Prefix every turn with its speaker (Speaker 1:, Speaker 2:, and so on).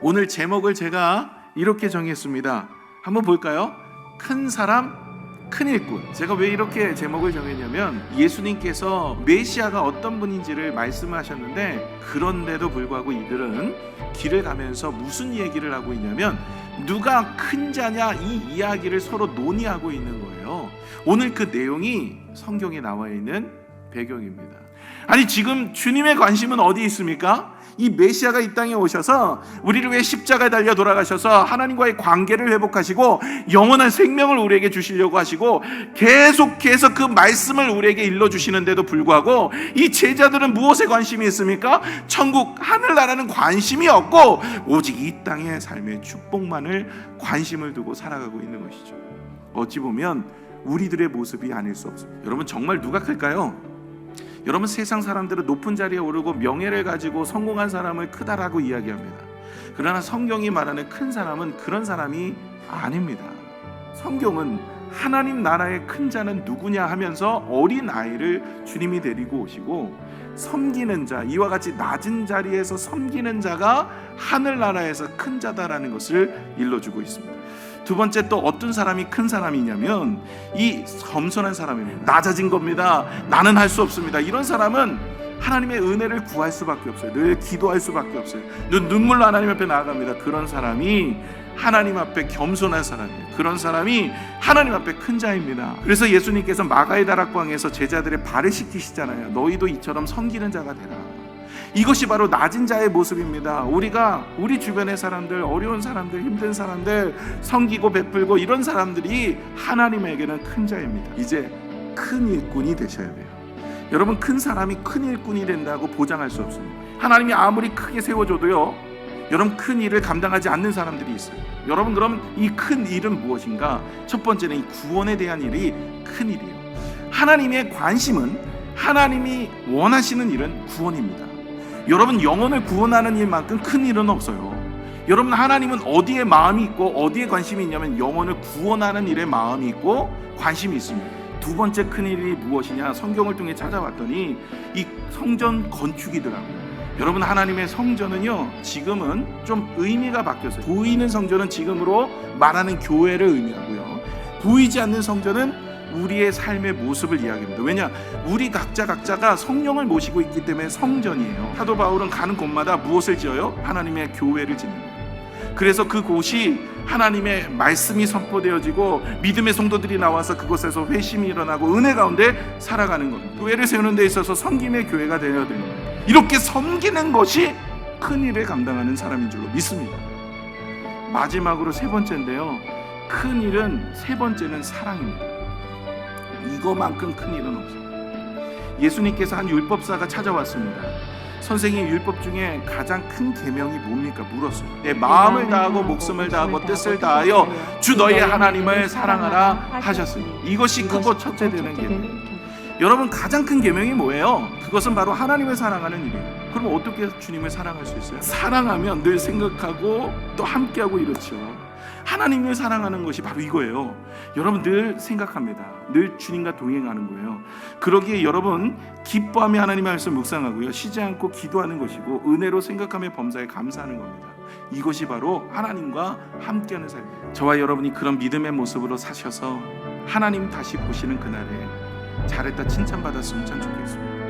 Speaker 1: 오늘 제목을 제가 이렇게 정했습니다. 한번 볼까요? 큰 사람, 큰 일꾼. 제가 왜 이렇게 제목을 정했냐면 예수님께서 메시아가 어떤 분인지를 말씀하셨는데 그런데도 불구하고 이들은 길을 가면서 무슨 얘기를 하고 있냐면 누가 큰 자냐 이 이야기를 서로 논의하고 있는 거예요. 오늘 그 내용이 성경에 나와 있는 배경입니다. 아니 지금 주님의 관심은 어디 있습니까? 이 메시아가 이 땅에 오셔서 우리를 위해 십자가에 달려 돌아가셔서 하나님과의 관계를 회복하시고 영원한 생명을 우리에게 주시려고 하시고 계속해서 그 말씀을 우리에게 일러 주시는데도 불구하고 이 제자들은 무엇에 관심이 있습니까? 천국 하늘나라는 관심이 없고 오직 이 땅의 삶의 축복만을 관심을 두고 살아가고 있는 것이죠. 어찌 보면 우리들의 모습이 아닐 수 없습니다. 여러분 정말 누가 클까요? 여러분 세상 사람들은 높은 자리에 오르고 명예를 가지고 성공한 사람을 크다라고 이야기합니다. 그러나 성경이 말하는 큰 사람은 그런 사람이 아닙니다. 성경은 하나님 나라의 큰 자는 누구냐 하면서 어린 아이를 주님이 데리고 오시고 섬기는 자 이와 같이 낮은 자리에서 섬기는 자가 하늘 나라에서 큰 자다라는 것을 일러주고 있습니다. 두 번째 또 어떤 사람이 큰 사람이냐면 이 겸손한 사람입니다. 낮아진 겁니다. 나는 할 수 없습니다. 이런 사람은 하나님의 은혜를 구할 수밖에 없어요. 늘 기도할 수밖에 없어요. 눈 눈물로 하나님 앞에 나아갑니다. 그런 사람이 하나님 앞에 겸손한 사람이에요. 그런 사람이 하나님 앞에 큰 자입니다. 그래서 예수님께서 마가의 다락방에서 제자들의 발을 씻기시잖아요. 너희도 이처럼 섬기는 자가 되라. 이것이 바로 낮은 자의 모습입니다. 우리가 우리 주변의 사람들, 어려운 사람들, 힘든 사람들, 섬기고 베풀고 이런 사람들이 하나님에게는 큰 자입니다. 이제 큰 일꾼이 되셔야 돼요. 여러분 큰 사람이 큰 일꾼이 된다고 보장할 수 없습니다. 하나님이 아무리 크게 세워줘도요. 여러분 큰 일을 감당하지 않는 사람들이 있어요. 여러분 그럼 이 큰 일은 무엇인가? 첫 번째는 이 구원에 대한 일이 큰 일이에요. 하나님의 관심은 하나님이 원하시는 일은 구원입니다. 여러분 영혼을 구원하는 일만큼 큰 일은 없어요. 여러분 하나님은 어디에 마음이 있고 어디에 관심이 있냐면 영혼을 구원하는 일에 마음이 있고 관심이 있습니다. 두 번째 큰 일이 무엇이냐? 성경을 통해 찾아봤더니 이 성전 건축이더라고요. 여러분 하나님의 성전은요 지금은 좀 의미가 바뀌었어요. 보이는 성전은 지금으로 말하는 교회를 의미하고요. 보이지 않는 성전은 우리의 삶의 모습을 이야기합니다. 왜냐? 우리 각자 각자가 성령을 모시고 있기 때문에 성전이에요. 사도 바울은 가는 곳마다 무엇을 지어요? 하나님의 교회를 짓는. 그래서 그 곳이 하나님의 말씀이 선포되어지고 믿음의 성도들이 나와서 그곳에서 회심이 일어나고 은혜 가운데 살아가는 겁니다. 교회를 세우는 데 있어서 섬김의 교회가 되어야 됩니다. 이렇게 섬기는 것이 큰 일을 감당하는 사람인 줄로 믿습니다. 마지막으로 세 번째인데요. 큰 일은 세 번째는 사랑입니다. 이거만큼 큰 일은 없어요. 예수님께서 한 율법사가 찾아왔습니다. 선생님 율법 중에 가장 큰 계명이 뭡니까? 물었어요. 내 마음을 다하고 목숨을 다하고 뜻을 다하여 주 너의 하나님을 사랑하라 하셨으니 이것이 크고 첫째 되는 계명. 여러분 가장 큰 계명이 뭐예요? 그것은 바로 하나님을 사랑하는 일이에요. 그럼 어떻게 주님을 사랑할 수 있어요? 사랑하면 늘 생각하고 또 함께하고 이렇죠. 하나님을 사랑하는 것이 바로 이거예요. 여러분 늘 생각합니다. 늘 주님과 동행하는 거예요. 그러기에 여러분 기뻐하며 하나님의 말씀 묵상하고요. 쉬지 않고 기도하는 것이고 은혜로 생각하며 범사에 감사하는 겁니다. 이것이 바로 하나님과 함께하는 삶이에요. 저와 여러분이 그런 믿음의 모습으로 사셔서 하나님 다시 보시는 그날에 잘했다 칭찬받았으면 참 좋겠습니다.